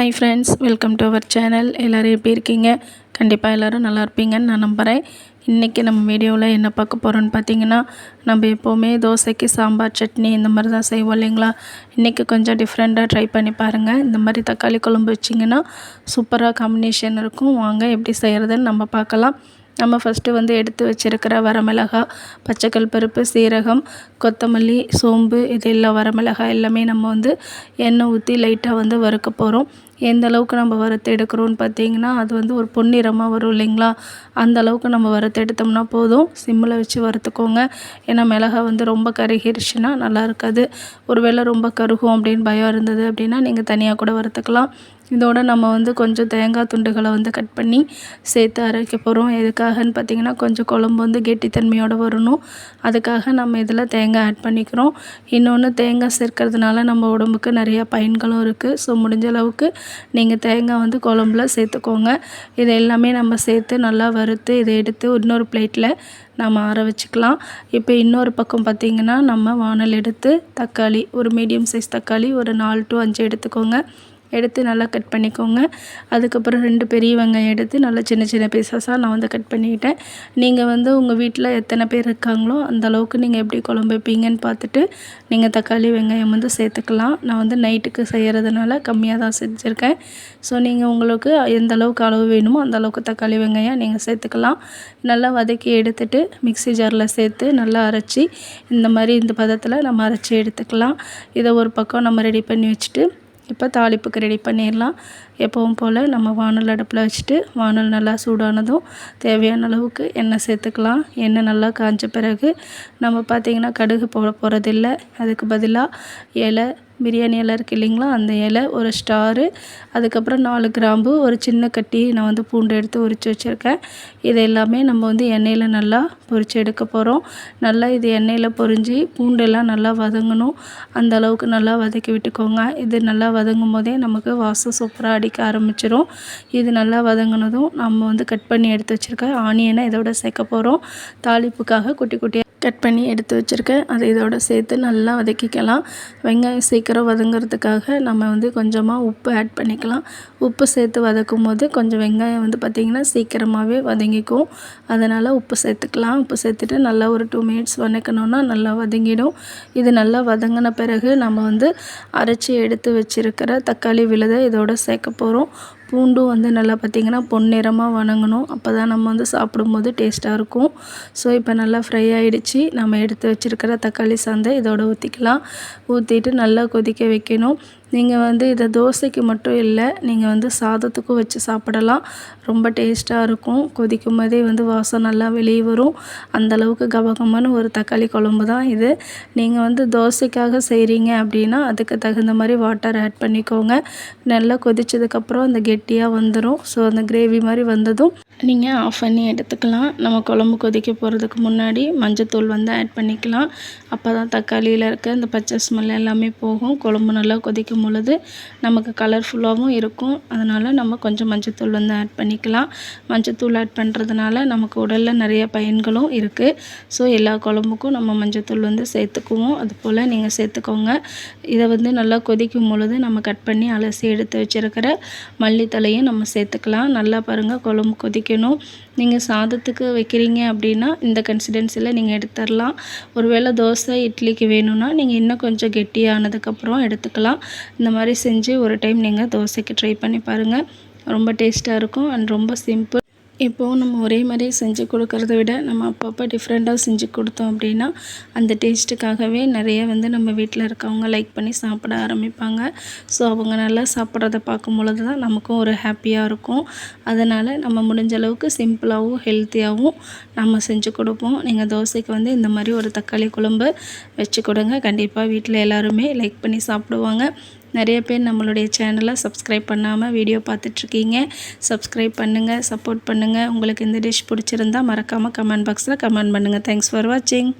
Hi friends welcome to our channel எல்லோரும் எப்படி இருக்கீங்க? கண்டிப்பாக எல்லோரும் நல்லா இருப்பீங்கன்னு நான் நம்புகிறேன் இன்றைக்கி நம்ம வீடியோவில் என்ன பார்க்க போகிறோன்னு பார்த்தீங்கன்னா நம்ம எப்போவுமே தோசைக்கு சாம்பார் சட்னி இந்த மாதிரி தான் செய்வோம் இல்லைங்களா? இன்றைக்கி கொஞ்சம் டிஃப்ரெண்ட்டாக ட்ரை பண்ணி பாருங்கள் இந்த மாதிரி தக்காளி குழம்பு வச்சிங்கன்னா சூப்பராக காம்பினேஷன் இருக்கும். வாங்க எப்படி செய்கிறதுன்னு நம்ம பார்க்கலாம். நம்ம ஃபஸ்ட்டு வந்து எடுத்து வச்சுருக்கிற வரமிளகா பச்சைக்கல் பருப்பு சீரகம் கொத்தமல்லி சோம்பு இது எல்லாம் வரமிளகா எல்லாமே நம்ம வந்து எண்ணெய் ஊற்றி லைட்டாக வந்து வறுக்க போகிறோம் எந்த அளவுக்கு நம்ம வறுத்து எடுக்கிறோன்னு பார்த்தீங்கன்னா அது வந்து ஒரு பொன்னிறமாக வரும் இல்லைங்களா? அந்த அளவுக்கு நம்ம வறுத்து எடுத்தோம்னா போதும். சிம்மில் வச்சு வறுத்துக்கோங்க. ஏன்னா மிளகா வந்து ரொம்ப கருகிருச்சுன்னா நல்லா இருக்காது. ஒருவேளை ரொம்ப கருகும் அப்படின்னு பயம் இருந்தது அப்படின்னா நீங்கள் தனியாக கூட வறுத்துக்கலாம். இதோட நம்ம வந்து கொஞ்சம் தேங்காய் துண்டுகளை வந்து கட் பண்ணி சேர்த்து அரைக்க போகிறோம் எதுக்காகன்னு பார்த்தீங்கன்னா கொஞ்சம் குழம்பு வந்து கெட்டித்தன்மையோடு வரணும். அதுக்காக நம்ம இதில் தேங்காய் ஆட் பண்ணிக்கிறோம். இன்னொன்று தேங்காய் சேர்க்கறதுனால நம்ம உடம்புக்கு நிறையா பயன்களும் இருக்குது ஸோ முடிஞ்ச அளவுக்கு நீங்கள் தேங்காய் வந்து குழம்புல சேர்த்துக்கோங்க. இது எல்லாமே நம்ம சேர்த்து நல்லா வறுத்து இதை எடுத்து இன்னொரு பிளேட்டில் நம்ம ஆற வச்சுக்கலாம். இப்போ இன்னொரு பக்கம் பார்த்திங்கன்னா நம்ம வானல் எடுத்து தக்காளி ஒரு மீடியம் சைஸ் தக்காளி ஒரு நாலு டு அஞ்சு எடுத்துக்கோங்க. எடுத்து நல்லா கட் பண்ணிக்கோங்க. அதுக்கப்புறம் ரெண்டு பெரிய வெங்காயம் எடுத்து நல்லா சின்ன சின்ன பீசஸாக நான் வந்து கட் பண்ணிக்கிட்டேன். நீங்கள் வந்து உங்கள் வீட்டில் எத்தனை பேர் இருக்காங்களோ அந்த அளவுக்கு நீங்கள் எப்படி குழம்பு வைப்பீங்கன்னு பார்த்துட்டு நீங்கள் தக்காளி வெங்காயம் வந்து சேர்த்துக்கலாம். நான் வந்து நைட்டுக்கு செய்கிறதுனால கம்மியாக தான் செஞ்சுருக்கேன். ஸோ நீங்கள் உங்களுக்கு எந்த அளவுக்கு அளவு வேணுமோ அந்த அளவுக்கு தக்காளி வெங்காயம் நீங்கள் சேர்த்துக்கலாம். நல்லா வதக்கி எடுத்துட்டு மிக்சி ஜாரில் சேர்த்து நல்லா அரைச்சி இந்த மாதிரி இந்த பதத்தில் நம்ம அரைச்சி எடுத்துக்கலாம். இதை ஒரு பக்கம் நம்ம ரெடி பண்ணி வச்சுட்டு இப்போ தாளிப்புக்கு ரெடி பண்ணிடலாம். எப்பவும் போல் நம்ம வானல் அடுப்பில் வச்சுட்டு வானல் நல்லா சூடானதும் தேவையான அளவுக்கு எண்ணெய் சேர்த்துக்கலாம். எண்ணெய் நல்லா காஞ்ச பிறகு நம்ம பார்த்திங்கன்னா கடுகு போட போகிறதில்ல அதுக்கு பதிலாக இலை பிரியாணி இலை இருக்குது இல்லைங்களா? அந்த இலை ஒரு ஸ்டாரு அதுக்கப்புறம் நாலு கிராம்பு ஒரு சின்ன கட்டி நான் வந்து பூண்டு எடுத்து உரித்து வச்சுருக்கேன். இது எல்லாமே நம்ம வந்து எண்ணெயில் நல்லா பொரித்து எடுக்க போகிறோம் நல்லா இது எண்ணெயில் பொரிஞ்சு பூண்டெல்லாம் நல்லா வதங்கணும். அந்த அளவுக்கு நல்லா வதக்கி விட்டுக்கோங்க. இது நல்லா வதங்கும் போதே நமக்கு வாசம் சூப்பராக அடிக்க ஆரம்பிச்சிடும் இது நல்லா வதங்கினதும் நம்ம வந்து கட் பண்ணி எடுத்து வச்சுருக்க ஆனியனை இதோட சேர்க்க போகிறோம் தாளிப்புக்காக குட்டி குட்டியாக கட் பண்ணி எடுத்து வச்சுருக்கேன். அதை இதோட சேர்த்து நல்லா வதக்கிக்கலாம். வெங்காயம் சீக்கிரம் வதங்கிறதுக்காக நம்ம வந்து கொஞ்சமாக உப்பு ஆட் பண்ணிக்கலாம். உப்பு சேர்த்து வதக்கும் போது கொஞ்சம் வெங்காயம் வந்து பார்த்திங்கன்னா சீக்கிரமாகவே வதங்கிக்கும். அதனால் உப்பு சேர்த்துக்கலாம். உப்பு சேர்த்துட்டு நல்லா ஒரு டூ மினிட்ஸ் வதக்கணுன்னா நல்லா வதங்கிடும். இது நல்லா வதங்கின பிறகு நம்ம வந்து அரைச்சி எடுத்து வச்சுருக்கிற தக்காளி விழுதை இதோட சேர்க்க போகிறோம் பூண்டும் வந்து நல்லா பார்த்திங்கன்னா பொன்னிறமாக வணங்கணும். அப்போ தான் நம்ம வந்து சாப்பிடும்போது டேஸ்ட்டாக இருக்கும். ஸோ இப்போ நல்லா ஃப்ரை ஆகிடுச்சி நம்ம எடுத்து வச்சுருக்கிற தக்காளி சாந்தை இதோட ஊற்றிக்கலாம் ஊற்றிட்டு நல்லா கொதிக்க வைக்கணும். நீங்கள் வந்து இதை தோசைக்கு மட்டும் இல்லை நீங்கள் வந்து சாதத்துக்கும் வச்சு சாப்பிடலாம். ரொம்ப டேஸ்ட்டாக இருக்கும். கொதிக்கும் போதே வந்து வாசம் நல்லா வெளியே வரும். அந்தளவுக்கு கபகமான ஒரு தக்காளி குழம்பு தான் இது. நீங்கள் வந்து தோசைக்காக செய்கிறீங்க அப்படின்னா அதுக்கு தகுந்த மாதிரி வாட்டர் ஆட் பண்ணிக்கோங்க. நல்லா கொதிச்சதுக்கப்புறம் அந்த கெட்டியாக வந்துடும் ஸோ அந்த கிரேவி மாதிரி வந்ததும் நீங்கள் ஆஃப் பண்ணி எடுத்துக்கலாம். நம்ம குழம்பு கொதிக்க போகிறதுக்கு முன்னாடி மஞ்சத்தூள் வந்து ஆட் பண்ணிக்கலாம். அப்போ தான் தக்காளியில் இருக்க அந்த பச்சை ஸ்மெல் எல்லாமே போகும். குழம்பு நல்லா கொதிக்கும் பொழுது நமக்கு கலர்ஃபுல்லாகவும் இருக்கும். அதனால் நம்ம கொஞ்சம் மஞ்சத்தூள் வந்து ஆட் பண்ணிக்கலாம். மஞ்சத்தூள் ஆட் பண்ணுறதுனால நமக்கு உடலில் நிறைய பயன்களும் இருக்குது ஸோ எல்லா குழம்புக்கும் நம்ம மஞ்சத்தூள் வந்து சேர்த்துக்குவோம். அது போல் நீங்கள் சேர்த்துக்கோங்க. இதை வந்து நல்லா கொதிக்கும் பொழுது நம்ம கட் பண்ணி அலசி எடுத்து வச்சுருக்கிற மல்லித்தலையும் நம்ம சேர்த்துக்கலாம். நல்லா பாருங்கள் குழம்பு கொதிக்கணும். நீங்கள் சாதத்துக்கு வைக்கிறீங்க அப்படின்னா இந்த கன்சிடென்சியில் நீங்கள் எடுத்துடலாம். ஒருவேளை தோசை இட்லிக்கு வேணும்னா நீங்கள் இன்னும் கொஞ்சம் கெட்டியானதுக்கப்புறம் எடுத்துக்கலாம். இந்த மாதிரி செஞ்சு ஒரு டைம் நீங்கள் தோசைக்கு ட்ரை பண்ணி பாருங்கள் ரொம்ப டேஸ்ட்டாக இருக்கும் அண்ட் ரொம்ப சிம்பிள் இப்போது நம்ம ஒரே மாதிரி செஞ்சு கொடுக்கறத விட நம்ம அப்பப்போ டிஃப்ரெண்ட்டாக செஞ்சு கொடுத்தோம் அப்படின்னா அந்த டேஸ்ட்டுக்காகவே நிறைய வந்து நம்ம வீட்டில் இருக்கவங்க லைக் பண்ணி சாப்பிட ஆரம்பிப்பாங்க. ஸோ அவங்க நல்லா சாப்பிட்றத பார்க்கும் பொழுது தான் நமக்கும் ஒரு ஹாப்பியாக இருக்கும். அதனால் நம்ம முடிஞ்ச அளவுக்கு சிம்பிளாகவும் ஹெல்த்தியாகவும் நம்ம செஞ்சு கொடுப்போம். நீங்கள் தோசைக்கு வந்து இந்த மாதிரி ஒரு தக்காளி குழம்பு வச்சு கொடுங்க. கண்டிப்பாக வீட்டில் எல்லாருமே லைக் பண்ணி சாப்பிடுவாங்க. நிறைய பேர் நம்மளுடைய சேனலை சப்ஸ்கிரைப் பண்ணாமல் வீடியோ பார்த்துட்ருக்கீங்க. சப்ஸ்கிரைப் பண்ணுங்கள் சப்போர்ட் பண்ணுங்கள் உங்களுக்கு இந்த டிஷ் பிடிச்சிருந்தா மறக்காமல் கமெண்ட் பாக்ஸில் கமெண்ட் பண்ணுங்கள் தேங்க்ஸ் ஃபார் வாட்சிங்